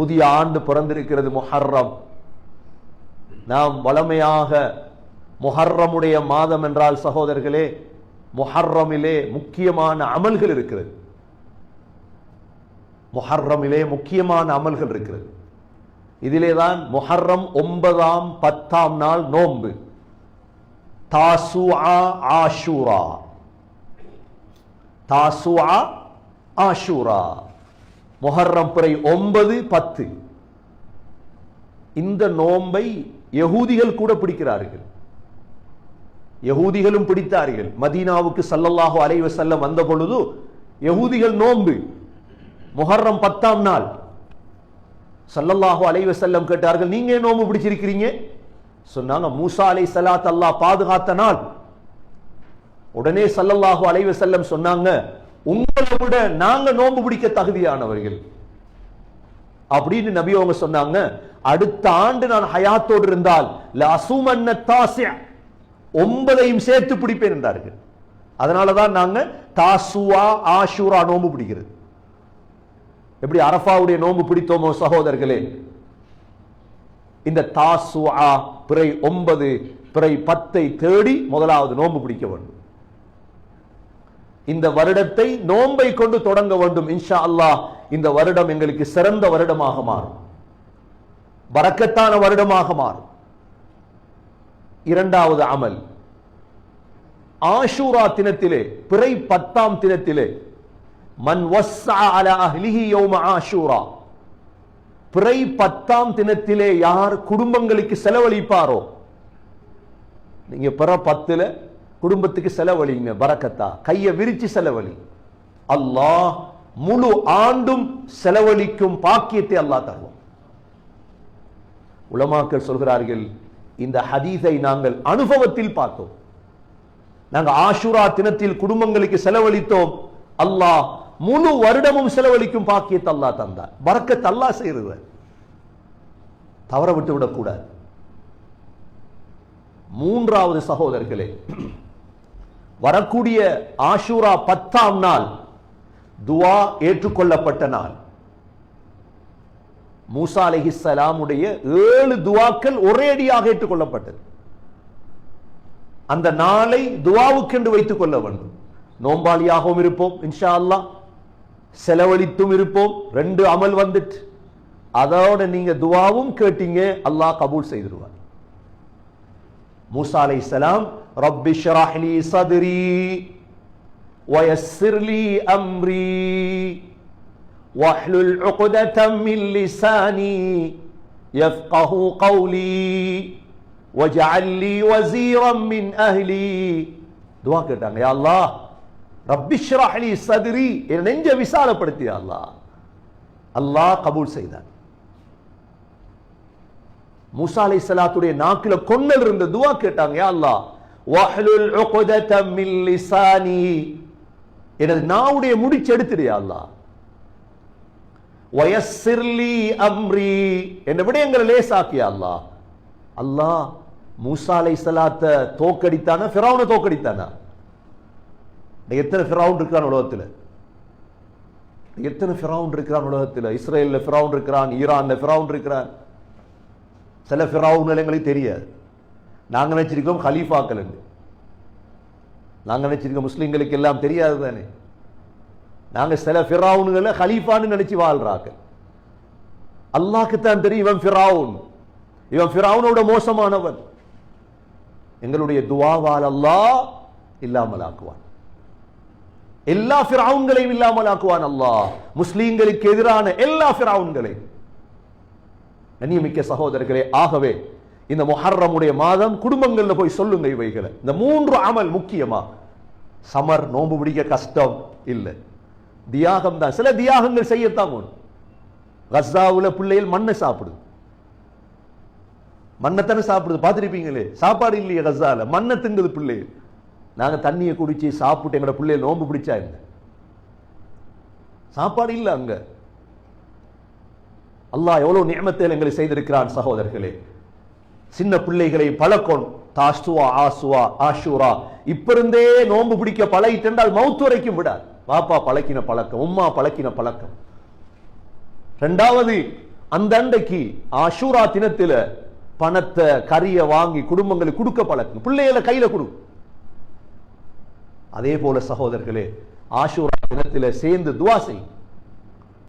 புதிய ஆண்டு பிறந்திருக்கிறது முஹர்ரம். நாம் வளமையாக முஹர்ரமுடைய மாதம் என்றால் சகோதரர்களே முஹர்ரமிலே முக்கியமான அமல்கள் இருக்கிறது. முஹர்ரமிலே முக்கியமான அமல்கள் இருக்கிறது. இதிலே தான் முஹர்ரம் ஒன்பதாம் பத்தாம் நாள் நோன்பு. தாசுஆ ஆஷூரா. தாசுஆ ஆஷூரா. முஹர்ரம் பிறை ஒன்பது பத்து. இந்த நோன்பை யகூதிகள் கூட பிடிக்கிறார்கள். யகூதிகளும் பிடித்தார்கள். மதீனாவுக்கு சல்லல்லாஹு அலைவ செல்லம் வந்த பொழுது யகூதிகள் நோன்பு. மொஹர்ரம் பத்தாம் நாள். சல்லல்லாஹு அலைவ செல்லம் கேட்டார்கள் நீங்க ஏன் நோன்பு பிடிச்சிருக்கிறீங்க? சொன்னாங்க மூசா அலை சலாத் அல்லாஹ் பாதுகாத்த நாள். உடனே சல்லல்லாஹு அலைவ செல்லம் சொன்னாங்க உங்களை விட நாங்க நோன்பு பிடிக்க தகுதியானவர்கள். அப்படின்னு நபி அவங்க சொன்னாங்க. அடுத்த ஆண்டு நான் ஹயாத்தோடு இருந்தால் லசுமன்ன தாசிய ஒன்பதையும் சேர்த்து பிடிப்பேன் என்றார்கள். அதனாலதான் நாங்க தாசுவா ஆஷூரா நோன்பு பிடிக்கிறது. எப்படி அரஃபாவுடைய நோன்பு பிடித்தோமோ சகோதரர்களே? இந்த தாசுவா பிறை ஒன்பது பிறை பத்தை தேடி முதலாவது நோன்பு பிடிக்க வேண்டும். இந்த வருடத்தை நோன்பை கொண்டு தொடங்க வேண்டும் இன்ஷா அல்லாஹ் இந்த வருடம் எங்களுக்கு சிறந்த வருடமாக மாறும். வரக்கத்தான வருடமாக மாறும். இரண்டாவது அமல். ஆஷூரா தினத்திலே பிறை பத்தாம் தினத்திலே மன் ஆஷூரா. பிறை பத்தாம் தினத்திலே யார் குடும்பங்களுக்கு செலவழிப்பாரோ நீங்க பிற பத்துல குடும்பத்துக்கு செலவழிங்க பறக்கத்தா? கையை விரிச்சு செலவழி. அல்லாஹ் முழு ஆண்டும் செலவழிக்கும் பாக்கியத்தை அல்லாஹ் தருவோம் உலமாக்கள் சொல்கிறார்கள் இந்த ஹதீஸை நாங்கள் அனுபவத்தில் பார்த்தோம். நாங்கள் ஆஷுரா தினத்தில் குடும்பங்களுக்கு செலவழித்தோம். அல்லாஹ் முழு வருடமும் செலவழிக்கும் பாக்கியத்தை அல்லாஹ் தந்தார். பறக்கத் அல்லாஹ் செய்யறது தவற விட்டு விடக்கூடாது மூன்றாவது சகோதரர்களே வரக்கூடிய ஆஷூரா பத்தாம் நாள் துவா ஏற்றுக்கொள்ளப்பட்ட நாள். மூசா அலைஹிஸ்ஸலாமுடைய ஏழு துவாக்கள் ஒரே அடியாக ஏற்றுக்கொள்ளப்பட்டது. அந்த நாளை துவாவுக்கென்று வைத்துக் கொள்ள வேண்டும். நோம்பாளியாகவும் இருப்போம் இன்ஷா அல்லாஹ் செலவழித்தும் இருப்போம் ரெண்டு அமல் வந்துட்டு. அதோட நீங்க துவாவும் கேட்டீங்க அல்லாஹ் கபூல் செய்திருவார். موسى عليه السلام رب اشرح لي صدري ويسر لي أمري واحلل عقدة من لساني يفقه قولي واجعل لي وزيرا من أهلي. دعاء كتاك يا الله رب اشرح لي صدري. إن ننجا بسالة يا الله الله قبول سيدان. மூசா அலை சலாத்துடைய நாக்குல கொன்னல் இருந்த துவா கேட்டாங்க யா அல்லாஹ் வஹ்லுல் உக்தத மின் லிசானி எனது நாவுடைய முடிச்சு எடுத்துடு யா அல்லாஹ். வயஸ்ஸிர்லி அம்ரி. என்ன விடயங்களை லேசாக்கியா அல்லாஹ். அல்லாஹ் மூசா அலை சலாத்த தோக்கடித்தானா ஃபிரௌனை தோக்கடித்தானா? எத்தனை ஃபிரௌன் இருக்கான் உலகத்துல? எத்தனை ஃபிரௌன் இருக்கிறான் உலகத்துல? இஸ்ரேலில் ஃபிரௌன் இருக்கிறான் ஈரானில் ஃபிரௌன் இருக்கிறான். சில ஃபிராவு எங்களுக்கு தெரியாது. நாங்க நினச்சிருக்கோம் ஹலீஃபாக்கள் நாங்க நினச்சிருக்கோம் முஸ்லீம்களுக்கு எல்லாம் தெரியாது தானே. நாங்க சில ஃபிராவுன்களை ஹலீஃபான்னு நினைச்சு வாழ்றாங்க அல்லாக்குத்தான் தான் தெரியும் இவன் ஃபிராவுன் இவன் ஃபிராவுனோட மோசமானவன். எங்களுடைய துவாவால் அல்லாஹ் இல்லாமல் ஆக்குவான். எல்லா ஃபிராவுன்களையும் இல்லாமல் ஆக்குவான் அல்லாஹ். முஸ்லீம்களுக்கு எதிரான எல்லா ஃபிராவுன்களையும் கண்ணியமிக்க சகோதரர்களே ஆகவே இந்த மொஹர்ரமுடைய மாதம் குடும்பங்களில் போய் சொல்லுங்க இவைகளை. இந்த மூன்று அமல் முக்கியமா? சமர் நோன்பு பிடிக்க கஷ்டம் இல்லை. தியாகம் தான். சில தியாகங்கள் செய்யத்தான் வேணும் கஸ்தாவில் பிள்ளைகள் மண்ணை சாப்பிடுது. மண்ணத்தானே சாப்பிடுது. பார்த்துருப்பீங்களே? சாப்பாடு இல்லையே கஸ்தாவில் மண்ணை திங்குது பிள்ளைகள். நாங்க தண்ணியை குடிச்சு சாப்பிட்டு எங்களோட பிள்ளைகள் நோன்பு பிடிச்சா இல்லை சாப்பாடு இல்லை அங்க. அல்லாஹ் எவ்வளவு நியமத்தில் எங்களை செய்திருக்கிறான் சகோதரர்களே. சின்ன பிள்ளைகளை பழக்கம் தாசுவா ஆசுவா ஆஷூரா இப்ப இருந்தே நோன்பு பிடிக்க பழகிட்டென்றால் மௌத்து வரைக்கும் விடாது. பாப்பா பழக்கின பழக்கம் உம்மா பழக்கின பழக்கம். ரெண்டாவது அந்த அண்டைக்கு ஆஷூரா தினத்துல பணத்தை கறியை வாங்கி குடும்பங்களுக்கு கொடுக்க பழக்கம். பிள்ளைகளை கையில கொடு. அதே போல சகோதரர்களே ஆஷூரா தினத்தில் சேர்ந்து துவா செய்யும்